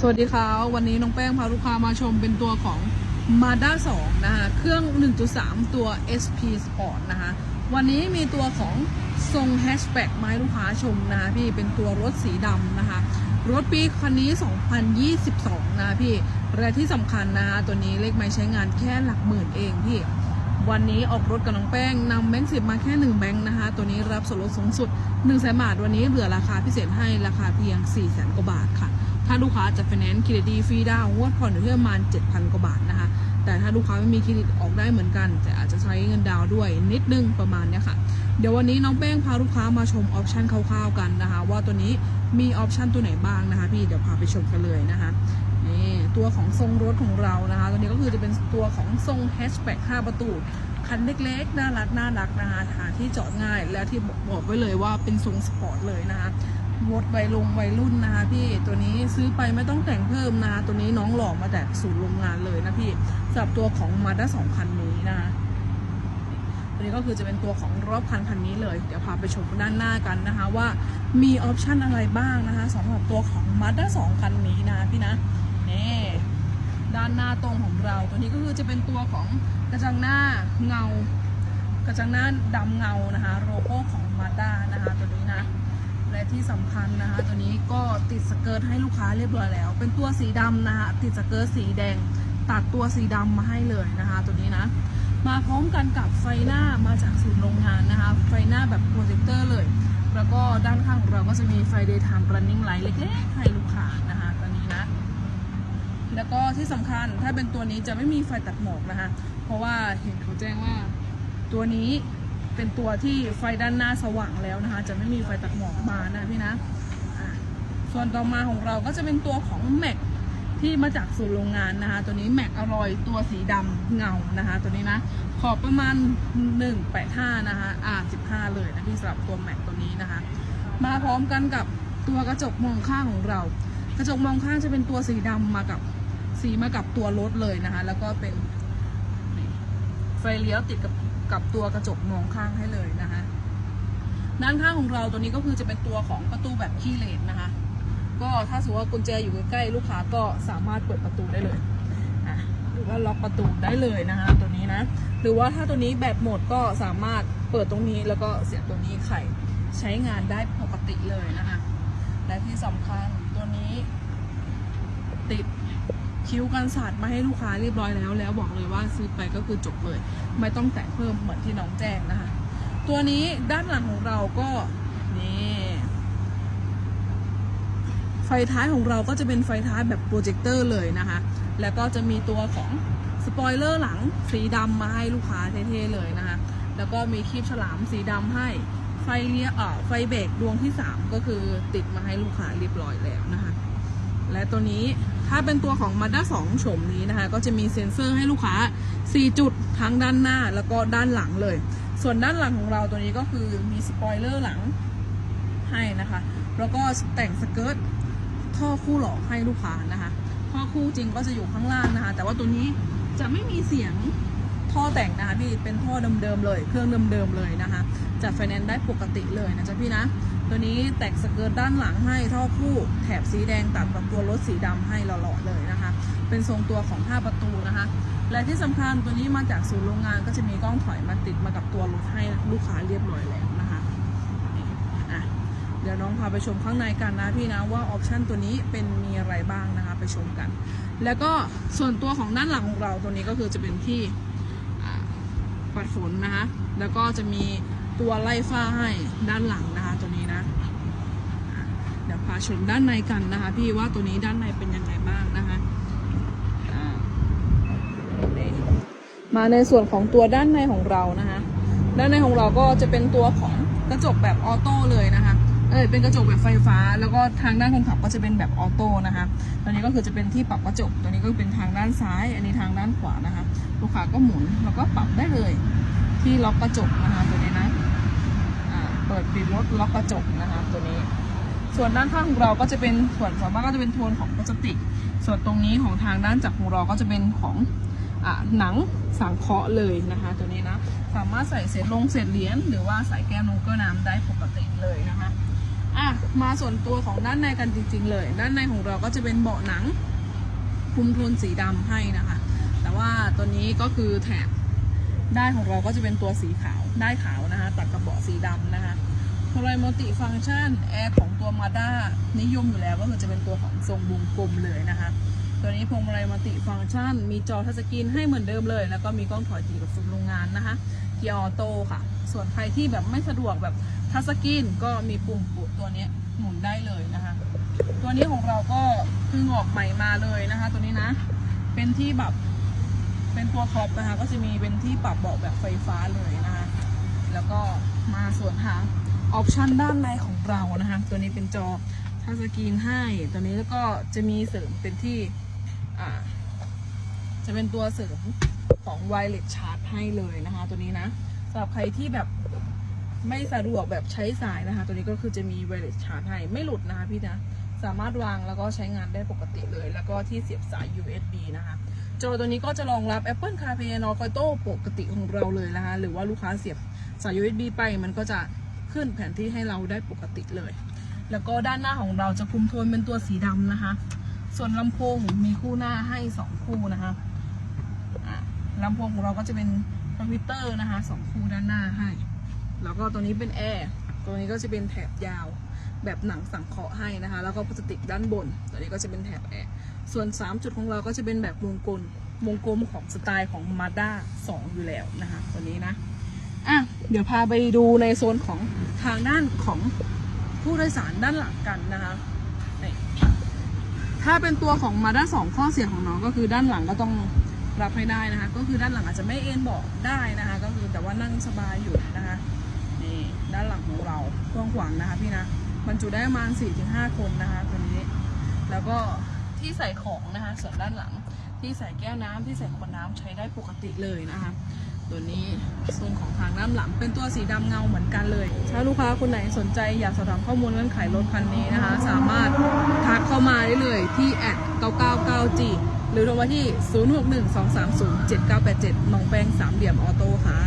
สวัสดีค่ะวันนี้น้องแป้งพาลูกค้ามาชมเป็นตัวของ Mazda 2 นะคะ เครื่อง 1.3 ตัว SP Sport นะคะ วันนี้มีตัวของทรงแฮชแบ็กมาให้ลูกค้าชมนะคะพี่เป็นตัวรถสีดำนะคะ รถปีคันนี้ 2022 นะะพี่และที่สำคัญนะคะตัวนี้เลขไม่ใช้งานแค่หลักหมื่นเองพี่ วันนี้ออกรถกับน้องแป้งนำแบงค์สิบมาแค่ 1 แบงค์นะคะ ตัวนี้รับส่วนลดสูงสุด1แสนบาท วันนี้เหลือราคาพิเศษให้ราคาเพียง4แสนกว่าบาทค่ะ ถ้าลูกค้าจะไฟแนนซ์เครดิตดีฟรีดาวน์งวดผ่อนอยู่ที่ประมาณ 7,000 กว่าบาทนะคะ แต่ถ้าลูกค้าไม่มีเครดิตออกได้เหมือนกัน แต่อาจจะใช้เงินดาวน์ด้วยนิดนึงประมาณเนี้ยค่ะ เดี๋ยววันนี้น้องแป้งพาลูกค้ามาชมออปชันคร่าวๆกันนะคะ ว่าตัวนี้มีออปชันตัวไหนบ้างนะคะ พี่เดี๋ยวพาไปชมกันเลยนะคะ นี่ตัวของทรงรถของเรานะคะตัวนี้ก็คือจะเป็นตัวของทรงแฮชแบ็ก5ประตู คันเล็กๆ น่ารักน่ารักนะคะหาที่จอดง่าย และที่บอกไว้เลยว่าเป็นทรงสปอร์ตเลยนะคะรถวัยลงวัยรุ่นนะคะพี่ตัวนี้ซื้อไปไม่ต้องแต่งเพิ่มนะคะตัวนี้น้องหล่อมาจากศูนย์โรงงานเลยนะพี่สำหรับตัวของมาด้าสองคันนี้นะคะตัวนี้ก็คือจะเป็นตัวของรอบคันคันนี้เลย เดี๋ยวพาไปชมด้านหน้ากันนะคะว่ามีออปชันอะไรบ้างนะคะสำหรับตัวของมาด้าสองคันนี้นะพี่นะ นี่ด้านหน้าตรงของเรา ตัวนี้ก็คือจะเป็นตัวของกระจังหน้าเงา กระจังหน้าดำเงานะคะโลโก้ของมาด้านะคะตัวนี้นะและที่สำคัญนะคะตัวนี้ก็ติดสเกิร์ตให้ลูกค้าเรียบร้อยแล้ว เป็นตัวสีดำนะคะติดสเกิร์ตสีแดง ตัดตัวสีดำมาให้เลยนะคะ ตัวนี้นะมาพร้อมกันกับไฟหน้ามาจากศูนย์โรงงานนะคะ ไฟหน้าแบบโปรเจคเตอร์เลย แล้วก็ด้านข้างของเราก็จะมีไฟ daytime running light เล็กๆให้ลูกค้านะคะ แล้วก็ที่สำคัญถ้าเป็นตัวนี้จะไม่มีไฟตัดหมอกนะคะ เพราะว่าเห็นเขาแจ้งว่า ตัวนี้เป็นตัวที่ไฟด้านหน้าสว่างแล้วนะคะ จะไม่มีไฟตัดหมอกมานะพี่นะส่วนต่อมาของเราก็จะเป็นตัวของแม็กที่มาจากศูนย์โรงงานนะคะ ตัวนี้แม็กอร่อยตัวสีดำเงานะคะ ตัวนี้นะขอบประมาณ 185 นะคะอ่า15 เลยนะพี่สำหรับตัวแม็กตัวนี้นะคะ มาพร้อมกันกับตัวกระจกมองข้างของเรา กระจกมองข้างจะเป็นตัวสีดำมากับ สีมากับตัวรถเลยนะคะ แล้วก็เป็นไฟเลี้ยวติดกับกับตัวกระจกมองข้างให้เลยนะคะ ด้านข้างของเราตัวนี้ก็คือจะเป็นตัวของประตูแบบคีย์เลนนะคะ ก็ถ้าสมมติว่ากุญแจอยู่ใกล้ๆลูกค้าก็สามารถเปิดประตูได้เลยหรือว่าล็อกประตูได้เลยนะคะตัวนี้นะ หรือว่าถ้าตัวนี้แบตหมดก็สามารถเปิดตรงนี้แล้วก็เสียบตัวนี้ไขใช้งานได้ปกติเลยนะคะ และที่สำคัญตัวนี้ติด คิ้วกันศาสตร์มาให้ลูกค้าเรียบร้อยแล้ว แล้วบอกเลยว่าซื้อไปก็คือจบเลย ไม่ต้องแต่งเพิ่มเหมือนที่น้องแจ้งนะคะ ตัวนี้ด้านหลังของเราก็นี่ไฟท้ายของเราก็จะเป็นไฟท้ายแบบโปรเจคเตอร์เลยนะคะ แล้วก็จะมีตัวของสปอยเลอร์หลังสีดำมาให้ลูกค้าเท่ๆเลยนะคะ แล้วก็มีคลิปฉลามสีดำให้ไฟเลี้ยเอ่อไฟเบรกดวงที่ 3 ก็คือติดมาให้ลูกค้าเรียบร้อยแล้วนะคะ และตัวนี้ถ้าเป็นตัวของ Mazda 2โฉมนี้นะคะ ก็จะมีเซ็นเซอร์ให้ลูกค้า 4 จุดทั้งด้านหน้าแล้วก็ด้านหลังเลย ส่วนด้านหลังของเราตัวนี้ก็คือมีสปอยเลอร์หลังให้นะคะ แล้วก็แต่งสเกิร์ตท่อคู่หล่อให้ลูกค้านะคะท่อคู่จริงก็จะอยู่ข้างล่างนะคะ แต่ว่าตัวนี้จะไม่มีเสียง ท่อแต่งนะคะพี่เป็นท่อเดิมๆเลย เครื่องเดิมๆเลยนะคะจัดไฟแนนซ์ได้ปกติเลยนะจ๊ะพี่นะ ตัวนี้แต่งสเกิร์ตด้านหลังให้ท่อคู่แถบสีแดงตัดกับตัวรถสีดำให้หล่อๆเลยนะคะ เป็นทรงตัวของ5ประตูนะคะ และที่สำคัญตัวนี้มาจากศูนย์โรงงานก็จะมีกล้องถอยมาติดมากับตัวรถให้ลูกค้าเรียบร้อยแล้วนะคะอะเดี๋ยวน้องพาไปชมข้างในกันนะพี่นะว่าออปชันตัวนี้เป็นมีอะไรบ้างนะคะไปชมกัน แล้วก็ส่วนตัวของด้านหลังของเราตัวนี้ก็คือจะเป็นที่ ปัดฝนนะคะ แล้วก็จะมีตัวไล่ฝ้าให้ด้านหลังนะคะตัวนี้นะ เดี๋ยวพาชมด้านในกันนะคะ พี่ว่าตัวนี้ด้านในเป็นยังไงบ้างนะคะมาในส่วนของตัวด้านในของเรานะคะ ด้านในของเราก็จะเป็นตัวของกระจกแบบออโต้เลยนะคะ เอยเป็นกระจกแบบไฟฟ้า แล้วก็ทางด้านคนขับก็จะเป็นแบบออโต้นะคะตัวนี้ก็คือจะเป็นที่ปรับกระจกตัวนี้ก็เป็นทางด้านซ้าย อันนี้ทางด้านขวานะคะลูกค้าก็หมุนแล้วก็ปรับได้เลย ที่ล็อกกระจกนะคะตัวนี้นะอ่าเปิดปิดรถล็อกกระจกนะคะตัวนี้ ส่วนด้านข้างของเราก็จะเป็นส่วนสามารถก็จะเป็นโทนของพลาสติก ส่วนตรงนี้ของทางด้านจักรของเราก็จะเป็นของหนังสังเคราะห์เลยนะคะตัวนี้นะ สามารถใส่เศษลงเศษเหรียญหรือว่าใส่แก้วนงเกอร์น้ำได้ปกติเลยนะคะ อะมาส่วนตัวของด้านในกันจริง ๆ เลย ด้านในของเราก็จะเป็นเบาะหนังคุมโทนสีดำให้นะคะ แต่ว่าตัวนี้ก็คือแถบได้านของเราก็จะเป็นตัวสีขาวได้ขาวนะคะ ตัดกับเบาะสีดำนะคะพวงมาลัยมัลติฟังก์ชันแอร์ของตัวมาด้านิยมอยู่แล้วก็คือจะเป็นตัวของทรงวงกลมเลยนะคะ ตัวนี้พวงมาลัยมัลติฟังก์ชัน มีจอทัชสกรีนให้เหมือนเดิมเลย แล้วก็มีกล้องถอยจีกับฟุตโรงงานนะคะ เกียร์ออโต้ค่ะ ส่วนใครที่แบบไม่สะดวกแบบ ทัชสกรีนก็มีปุ่มปุ่มตัวนี้หมุนได้เลยนะคะ ตัวนี้ของเราก็เพิ่งออกใหม่มาเลยนะคะ ตัวนี้นะ เป็นที่แบบเป็นตัวท็อปนะคะ ก็จะมีเป็นที่ปรับเบาะแบบไฟฟ้าเลยนะคะ แล้วก็มาส่วนทางออปชันด้านในของเรานะคะ ตัวนี้เป็นจอทัชสกรีนให้ ตัวนี้แล้วก็จะมีเสริมเป็นที่อ่าจะเป็นตัวเสริมของ wireless charge ให้เลยนะคะ ตัวนี้นะสำหรับใครที่แบบ ไม่สะดวกแบบใช้สายนะคะ ตัวนี้ก็คือจะมี wireless charge ให้ไม่หลุดนะคะพี่นะสามารถวางแล้วก็ใช้งานได้ปกติเลย แล้วก็ที่เสียบสาย USB นะคะ จอตัวนี้ก็จะรองรับ Apple CarPlay Android Auto ปกติของเราเลยนะคะ หรือว่าลูกค้าเสียบสาย USB ไปมันก็จะขึ้นแผนที่ให้เราได้ปกติเลย แล้วก็ด้านหน้าของเราจะคุมโทนเป็นตัวสีดำนะคะ ส่วนลำโพงมีคู่หน้าให้สองคู่นะคะลำโพงของเราก็จะเป็นคอมพิวเตอร์นะคะสองคู่ด้านหน้าให้ แล้วก็ตัวนี้เป็นแอร์ตัวนี้ก็จะเป็นแถบยาวแบบหนังสังเคราะห์ให้นะคะ แล้วก็พลาสติกด้านบนตัวนี้ก็จะเป็นแถบแอร์ส่วน 3 จุดของเราก็จะเป็นแบบวงกลมวงกลมของสไตล์ของ Mazda 2อยู่แล้วนะคะตัวนี้นะอะเดี๋ยวพาไปดูในโซนของทางด้านของผู้โดยสารด้านหลังกันนะคะถ้าเป็นตัวของ Mazda 2ข้อเสียของน้องก็คือด้านหลังก็ต้องรับให้ได้นะคะ ก็คือด้านหลังอาจจะไม่เอ็นเบาะได้นะคะ ก็คือแต่ว่านั่งสบายอยู่นะคะ ด้านหลังของเรากว้างขวางนะคะพี่นะบรรจุได้ประมาณ 4-5 คนนะคะตัวนี้ แล้วก็ที่ใส่ของนะคะส่วนด้านหลัง ที่ใส่แก้วน้ำที่ใส่ขวดน้ำใช้ได้ปกติเลยนะคะตัวนี้โซนของทางด้านหลัง เป็นตัวสีดำเงาเหมือนกันเลย ถ้าลูกค้าคนไหนสนใจอยากสอบถามข้อมูลเรื่องขายรถคันนี้นะคะ สามารถทักเข้ามาได้เลยที่แอด 999 g หรือโทรมาที่ 0612307987น้องแป้งสามเหลี่ยมออโต้ค่ะ